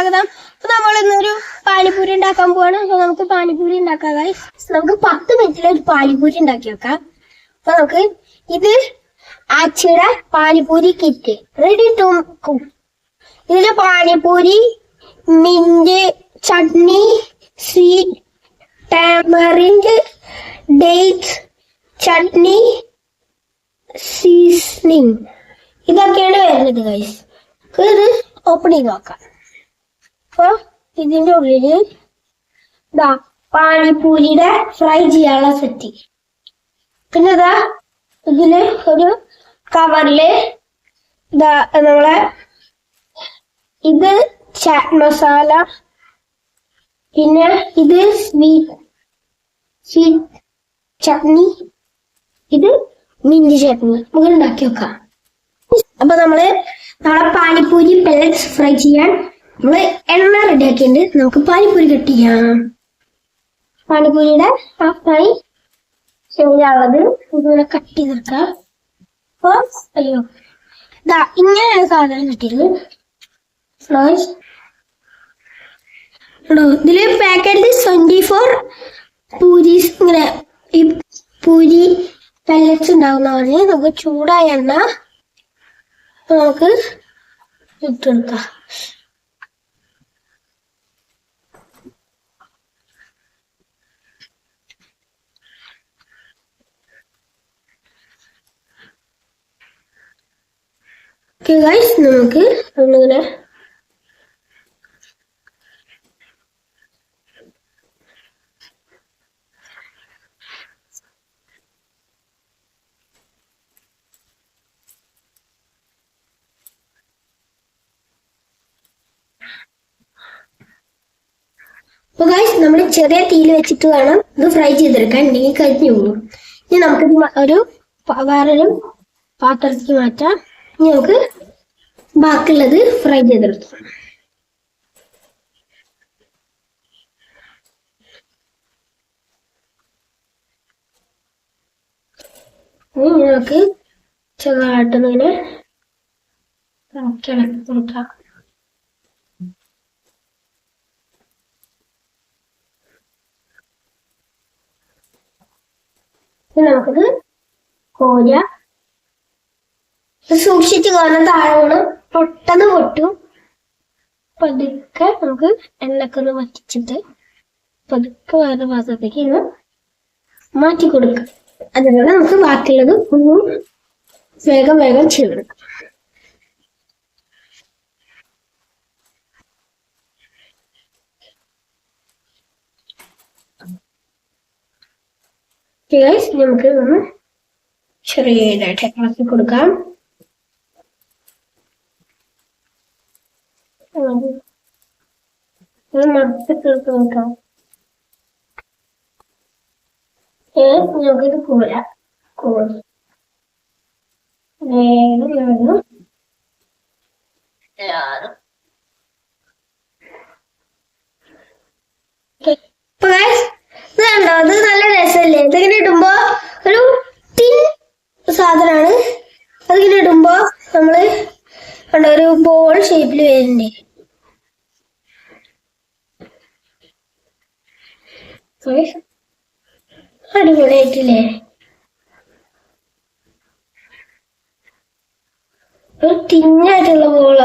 സ്വാഗതം. അപ്പൊ നമ്മൾ ഇന്നൊരു പാനിപൂരി ഉണ്ടാക്കാൻ പോവാണ്. അപ്പൊ നമുക്ക് പാനിപൂരി ഉണ്ടാക്കാം ഗൈസ് നമുക്ക് പത്ത് മിനിറ്റിൽ ഒരു പാനിപൂരി ഉണ്ടാക്കി വെക്കാം. അപ്പൊ നമുക്ക് ഇത് ആച്ചിയുടെ panipuri kit ready to cook ഇതിൽ panipuri mint chutney sweet tamarind dates chutney seasoning ഇതൊക്കെയാണ് വരുന്നത് ഗൈസ് ഇത് ഓപ്പൺ ചെയ്ത് നോക്കാം. അപ്പൊ ഇതിന്റെ ഉള്ളിൽ ഇതാ പാനിപ്പൂരിയുടെ ഫ്രൈ ചെയ്യാനുള്ള സെറ്റ്. പിന്നെ ഇതാ ഇതിൽ ഒരു കവറിൽ ഇതാ നമ്മളെ ഇത് ചാറ്റ് മസാല പിന്നെ ഇത് സ്വീറ്റ് സ്വീറ്റ് ചട്നി ഇത് മിന്റി ചട്നി. നമുക്ക് ഉണ്ടാക്കി വെക്കാം അപ്പൊ നമ്മൾ നമ്മളെ പാനിപ്പൂരി പെല്ലറ്റ്സ് ഫ്രൈ ചെയ്യാൻ നമ്മൾ എണ്ണ റെഡിയാക്കിയിട്ടുണ്ട് നമുക്ക് പാനിപ്പൂരി കെട്ടിക്കാം പാനിപ്പൂരിയുടെ ഹാഫായി ശരിയാവുന്നത് ഇതുപോലെ കട്ട് ചെയ്തെടുക്കാം അപ്പൊ അയ്യോ. ഇതാ ഇങ്ങനെയാണ് സാധനം കിട്ടിയത് ഇതിൽ പാക്കറ്റ് ട്വന്റി ഫോർ പൂരീസ് ഇങ്ങനെ ഈ പൂരി പെല്ലറ്റ്സ് ഉണ്ടാവുന്ന പറഞ്ഞ് നമുക്ക് ചൂടായ എണ്ണ നമുക്ക് ഇട്ടെടുക്കാം ഓക്കെ ഗൈസ് നമുക്ക് ഒന്നിങ്ങനെ അപ്പോൾ ഗൈസ് നമ്മൾ ചെറിയ തീയിൽ വെച്ചിട്ട് വേണം ഇത് ഫ്രൈ ചെയ്തെടുക്കാൻ. ഉണ്ടെങ്കിൽ കരിഞ്ഞു പോകും. ഇനി നമുക്കിത് ഒരു വേറൊരു പാത്രത്തിലേക്ക് മാറ്റാം. നമുക്ക് ബാക്കിയുള്ളത് ഫ്രൈ ചെയ്തെടുക്കാം ഇനി നമുക്ക് ചെറുതായിട്ടൊന്നിങ്ങനെ ഇളക്കി കൊടുക്കാം. നമുക്കിത് സൂക്ഷിച്ച് കാരണം താഴെ വീണ് പൊട്ടെന്ന് പൊട്ടു. പതുക്കെ നമുക്ക് എണ്ണൊക്കെ ഒന്ന് വറ്റിച്ചിട്ട് പതുക്കെ വേറെ പാത്രത്തേക്ക് ഇന്ന് മാറ്റി കൊടുക്കുക അതുപോലെ നമുക്ക് ബാക്കിയുള്ളത് ഒന്ന് വേഗം വേഗം ഗൈസ് നമുക്ക് ഒന്ന് ചെറിയതായിട്ട് ഇളക്കി കൊടുക്കാം. ഇത് മറച്ച് തീർത്ത് നോക്കാം ഏ നമുക്കിത് കൂല കോഴി വേഗം വേഗം എല്ലാതും ഇപ്പൊ guys, ഇത് കണ്ടോ? ഇത് നല്ല രസല്ലേ ഇതിങ്ങനെ ഇടുമ്പോ ഒരു ടിൻ സാധനമാണ്. അതിങ്ങനെ ഇടുമ്പോ നമ്മൾ കണ്ടോ ഒരു ബോൾ ഷേപ്പിൽ വരുന്നുണ്ട്. അടിപൊളിയായിട്ടില്ലേ? ഒരു ടിന്നായിട്ടുള്ള ബോൾ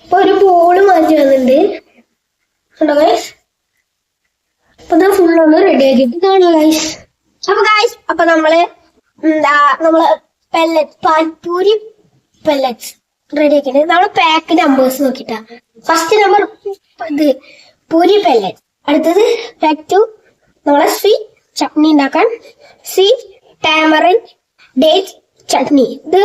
ഇപ്പൊ ഒരു ബോൾ മാറ്റി വന്നിട്ടുണ്ട്. കണ്ടോ ഗൈസ് അപ്പൊ ഇത് ഫുൾ ഒന്ന് റെഡി ആക്കിയിട്ട് കാണാം ഗൈസ് അപ്പൊ ഗൈസ് അപ്പൊ നമ്മൾ എന്താ നമ്മൾ പെല്ലറ്റ് പാൽപൂരി പെല്ലറ്റ്സ് റെഡി ആക്കിട്ട് നമ്മൾ പാക്ക് നമ്പേഴ്സ് നോക്കിട്ടാ ഫസ്റ്റ് നമ്പർ ഇത് പൂരി പെല്ലറ്റ് അടുത്തത് പാക്ക് ടു സ്വീറ്റ് ചട്നി ഉണ്ടാക്കാൻ. സി ടാമറിൻ ഡേറ്റ് ചട്നി ഇത്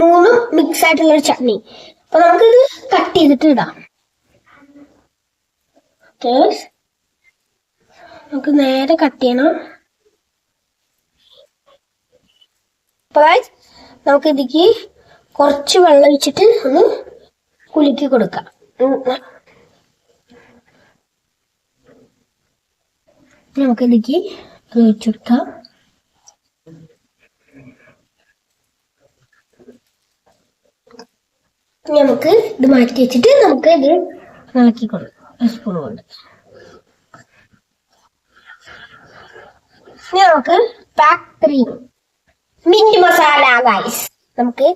മൂന്നും മിക്സ് ആയിട്ടുള്ള ഒരു ചട്നി അപ്പൊ നമുക്കിത് കട്ട് ചെയ്തിട്ട് ഇടാം. നമുക്ക് നേരെ കട്ട് ചെയ്യണം. നമുക്ക് ഇതിക്ക് കുറച്ച് വെള്ളം ഒഴിച്ചിട്ട് ഒന്ന് കുലുക്കി കൊടുക്കാം. ഉം. നമുക്ക് ഇതിക്ക് അത് ഒഴിച്ചു നമുക്ക് ഇത് മാറ്റി വെച്ചിട്ട് നമുക്ക് ഇത് ഇളക്കി കൊടുക്കാം സ്പൂൺ കൊണ്ട്. നമുക്ക് pack three mint masala guys നമുക്ക്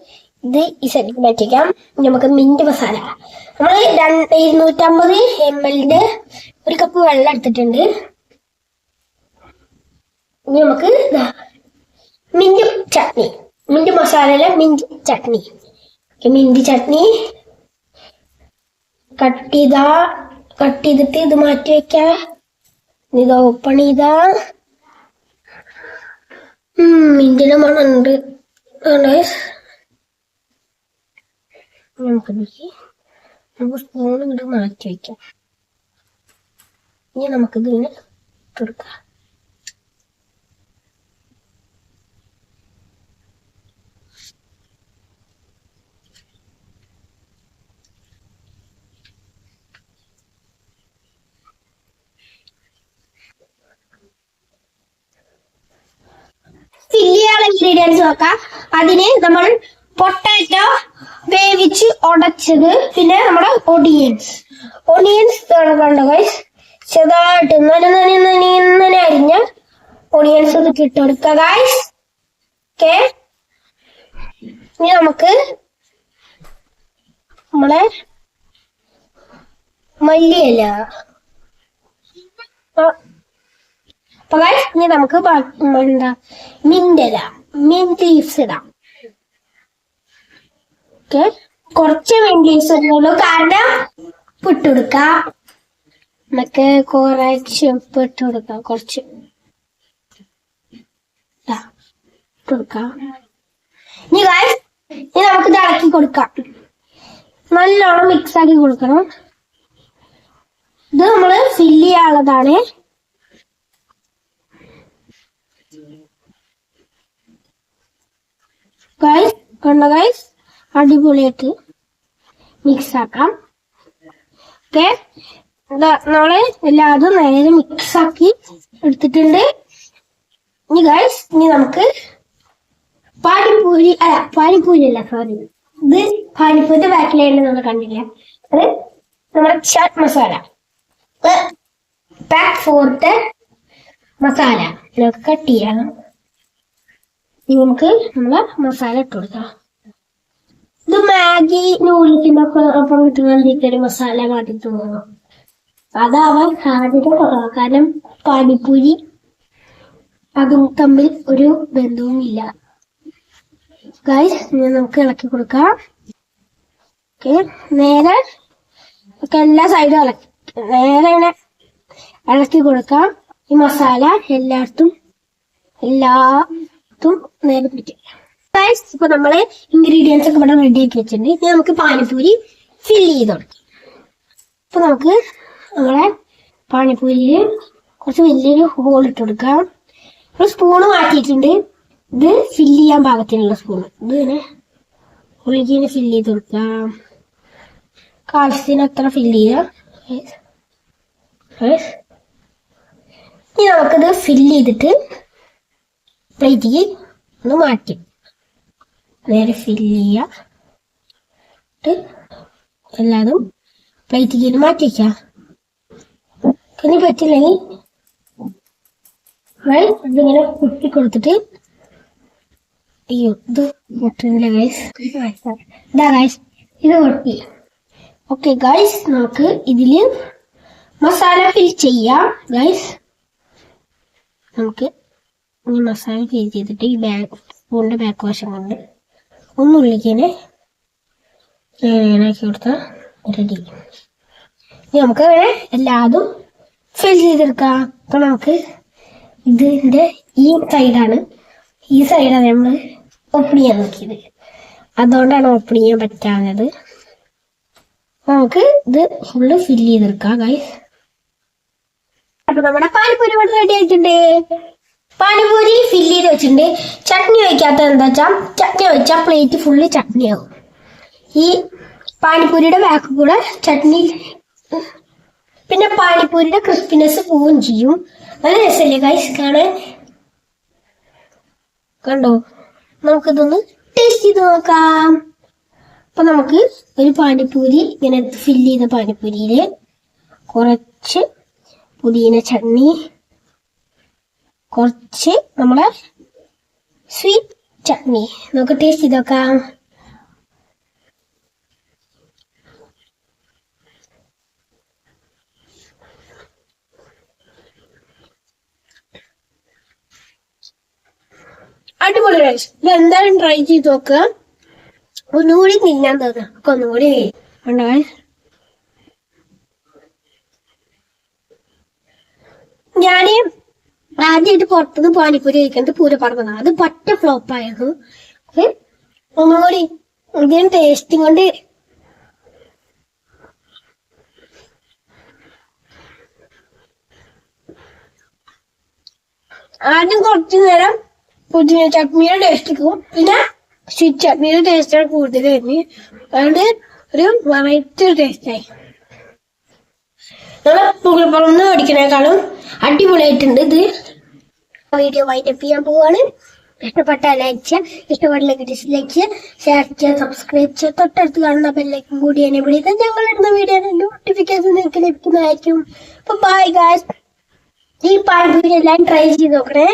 ഇത് ഈ സെറ്റിൽ വെച്ചേക്കാം നമുക്ക് മിന്റ് മസാല നമ്മൾ ഇരുന്നൂറ്റമ്പത് എം എല്ലിന്റെ ഒരു കപ്പ് വെള്ളം എടുത്തിട്ടുണ്ട്. ഇനി നമുക്ക് mint chutney. Mint മസാലയിലെ mint chutney. Mint chutney. Cut ചെയ്താ കട്ട് ചെയ്തിട്ട് ഇത് മാറ്റി വെക്കാം. ഇത് ഓപ്പൺ ചെയ്താ. മിന്റിന്റെ മണമുണ്ട്. നമുക്ക് നമുക്ക് സ്പൂൺ ഇങ്ങോട്ട് മാറ്റി വെക്കാം. ഇനി നമുക്ക് ഇങ്ങനെ ഇട്ടെടുക്കാം ഫില്ല് ചെയ്യാനുള്ള ഇൻഗ്രീഡിയൻസ് നോക്കാം. അതിന് നമ്മൾ പൊട്ടാറ്റോ വേവിച്ച് ഉടച്ചത്. പിന്നെ നമ്മുടെ ഒടിയൻസ് ഒണിയൻസ് കണ്ടോ ഗൈസ് ചെറുതായിട്ട് നന നന നന നന അരിഞ്ഞ ഒണിയൻസ് ഇത് കിട്ടുക ഗൈസ് ഓക്കെ ഇനി നമുക്ക് നമ്മളെ മല്ലിയല്ല അപ്പൊ ഗൈസ് ഇനി നമുക്ക് എന്താ? മിന്റ് മിന്റ് ലീവ്സ് ഇടാം. ഓക്കെ കുറച്ച് മിന്റ് ലീവ്സ് ഇടുന്നുള്ളൂ. കാരണം ഇട്ടുകൊടുക്കാം നമുക്ക് കുറച്ച് ഉപ്പ് ഇട്ട് കൊടുക്കാം കുറച്ച് ഇനി ഇനി നമുക്ക് ഇളക്കി കൊടുക്കാം. നല്ലോണം മിക്സ് ആക്കി കൊടുക്കണം. ഇത് നമ്മൾ ഫില്ല് ചെയ്യാനുള്ളതാണ്. ഗൈസ് കണ്ട ഗൈസ് അടിപൊളിയായിട്ട് മിക്സ് ആക്കാം ഓക്കെ നമ്മൾ എല്ലാതും നേരെ മിക്സ് ആക്കി എടുത്തിട്ടുണ്ട്. ഇനി ഗൈസ് ഇനി നമുക്ക് പാനിപ്പൂരി അല്ല പാനിപ്പൂരി അല്ല സോറി ഇത് പാനിപ്പൂരിന്റെ ബാക്കിലായിട്ട് നമ്മൾ കണ്ടില്ല? അത് നമ്മുടെ chaat masala. Pack fourth masala. നമുക്ക് കട്ട് ചെയ്യാം. ഇനി നമുക്ക് നമ്മളെ മസാല ഇട്ട് കൊടുക്കാം. ഇത് മാഗി നൂഡിൽസിന്റെ ഒക്കെ ഒപ്പം കിട്ടുന്ന ഒരു മസാല മാറ്റി തോന്നുന്നു അതാവാൻ സാധ്യത കാരണം പാനിപ്പൂരി അതും തമ്മിൽ ഒരു ബന്ധവും ഇല്ല. ഇനി നമുക്ക് ഇളക്കി കൊടുക്കാം. ഓക്കെ നേരെ ഒക്കെ എല്ലാ സൈഡും ഇളക്കി നേരെ ഇളക്കി കൊടുക്കാം. ഈ മസാല എല്ലായിടത്തും എല്ലാത്തും നേരെ പിടിക്കും ഇപ്പൊ നമ്മൾ ഇൻഗ്രീഡിയൻസ് ഒക്കെ ഇവിടെ റെഡി ആക്കി വെച്ചിട്ടുണ്ട്. ഇനി നമുക്ക് പാനിപ്പൂരി ഫിൽ ചെയ്ത് കൊടുക്കാം അപ്പൊ നമുക്ക് നമ്മളെ പാനിപ്പൂരിയിൽ കുറച്ച് വലിയൊരു ഹോൾ ഇട്ട് കൊടുക്കാം. ഒരു സ്പൂണ് മാറ്റിയിട്ടുണ്ട്. ഇത് ഫിൽ ചെയ്യാൻ പാകത്തിനുള്ള സ്പൂണ് ഇത് ഇങ്ങനെ ഉള്ളിലേക്ക് ഫില്ല് ചെയ്ത് കൊടുക്കാം. കാശത്തിന് അത്ര ഫില്ല് ചെയ്യാം. ഇനി നമുക്കിത് ഫില്ല് ചെയ്തിട്ട് പ്ലേറ്റിക്ക് ഒന്ന് മാറ്റി. നേരെ ഫില്ല് ചെയ്യുക. എല്ലാതും പ്ലേറ്റിക്ക് മാറ്റി വെക്കാം ഇനി പറ്റില്ലെങ്കിൽ നമ്മൾ ഇതിങ്ങനെ കുട്ടി കൊടുത്തിട്ട് അയ്യോ ഇത് പൊട്ടുന്നില്ല ഗൈസ് ഇതാ ഗൈസ് ഇത് പൊട്ടി ഓക്കെ ഗൈസ് നമുക്ക് ഇതിൽ മസാല ഫിൽ ചെയ്യാം. ഗൈസ് നമുക്ക് മസാല ഫിൽ ചെയ്തിട്ട് ഈ ബാക്ക് സ്പൂണിന്റെ ബാക്ക് വശം കൊണ്ട് ഒന്നുള്ളിക്കനെ ആക്കി കൊടുത്താൽ റെഡി ഇനി നമുക്ക് എല്ലാതും ഫിൽ ചെയ്തെടുക്കാം. അപ്പൊ നമുക്ക് ഇതിന്റെ ഈ സൈഡാണ് ഈ സൈഡാണ് നമ്മൾ ഓപ്പൺ ചെയ്യാൻ നോക്കിയത്. അതുകൊണ്ടാണ് ഓപ്പൺ ചെയ്യാൻ പറ്റാഞ്ഞത്. നമുക്ക് ഇത് ഫുള്ള് ഫില്ല് ചെയ്തെടുക്കാം ഗൈസ് അപ്പൊ നമ്മുടെ പാൽപ്പൊരി ഇവിടെ റെഡി ആയിട്ടുണ്ട്. പാനിപ്പൂരി ഫില്ല് ചെയ്ത് വെച്ചിട്ടുണ്ട്. ചട്നി വയ്ക്കാത്തത് എന്താ വെച്ചാൽ ചട്നി വെച്ചാൽ പ്ലേറ്റ് ഫുള്ള് ചട്നി ആവും ഈ പാനിപൂരിയുടെ ബാക്ക് കൂടെ ചട്നി പിന്നെ പാനിപൂരിയുടെ ക്രിസ്പിനെസ് പോവുകയും ചെയ്യും. നല്ല രസമല്ലേ ഗൈസ് കാണാൻ? കണ്ടോ? നമുക്കിതൊന്ന് ടേസ്റ്റ് ചെയ്ത് നോക്കാം. അപ്പൊ നമുക്ക് ഒരു പാനിപ്പൂരി ഇങ്ങനെ ഫില്ല് ചെയ്ത പാനിപ്പൂരിയിൽ കുറച്ച് പുതിന ചട്നി കുറച്ച് നമ്മളെ സ്വീറ്റ് ചട്നി നമുക്ക് ടേസ്റ്റ് ചെയ്ത് നോക്കാം അടിപൊളി റൈസ് ഇത് എന്തായാലും ട്രൈ ചെയ്ത് നോക്കുക ഒന്നുകൂടി തിന്നാൻ തോന്നുക ഒന്നുകൂടി ഉണ്ടോ പുറത്തുനിന്ന് പാനിപ്പൂരി കഴിക്കുന്നത് പൂര പറഞ്ഞതാണ് അത് പറ്റ ഫ്ലോപ്പ് ആയിരുന്നു ഒന്നുകൂടി ഇതിന് ടേസ്റ്റും കൊണ്ട് ആദ്യം കുറച്ചു നേരം പുതിന ചട്നിയുടെ ടേസ്റ്റ് പോകും പിന്നെ സ്വീറ്റ് ചട്നിയുടെ ടേസ്റ്റാണ് കൂടുതൽ വരുന്നത്. അതുകൊണ്ട് ഒരു വെറൈറ്റി ടേസ്റ്റായി നമ്മളെ പുകപ്പുറന്ന് മേടിക്കണേക്കാളും അടിപൊളിയായിട്ടുണ്ട് ഇത്. വീഡിയോ വൈൻഡപ്പ് ചെയ്യാൻ പോവാണ്. ഇഷ്ടപ്പെട്ട ലൈക്ക് ചെയ്യുക ഇഷ്ടപ്പെട്ടില്ലെങ്കിൽ ഡിസ്ലൈക്ക് ചെയ്യുക ഷെയർ ചെയ്യുക സബ്സ്ക്രൈബ് ചെയ്യുക തൊട്ടടുത്ത് കാണുന്ന ബെല്ലൈക്കും കൂടി എന്നെ വിളിച്ചാൽ ഞങ്ങൾ ഇടുന്ന വീഡിയോയുടെ നോട്ടിഫിക്കേഷൻ നിങ്ങൾക്ക് ലഭിക്കുന്നതായിരിക്കും. അപ്പൊ ബൈ ഗാസ് ഈ പാട്ട് വീഡിയോ എല്ലാം ട്രൈ ചെയ്ത് നോക്കണേ.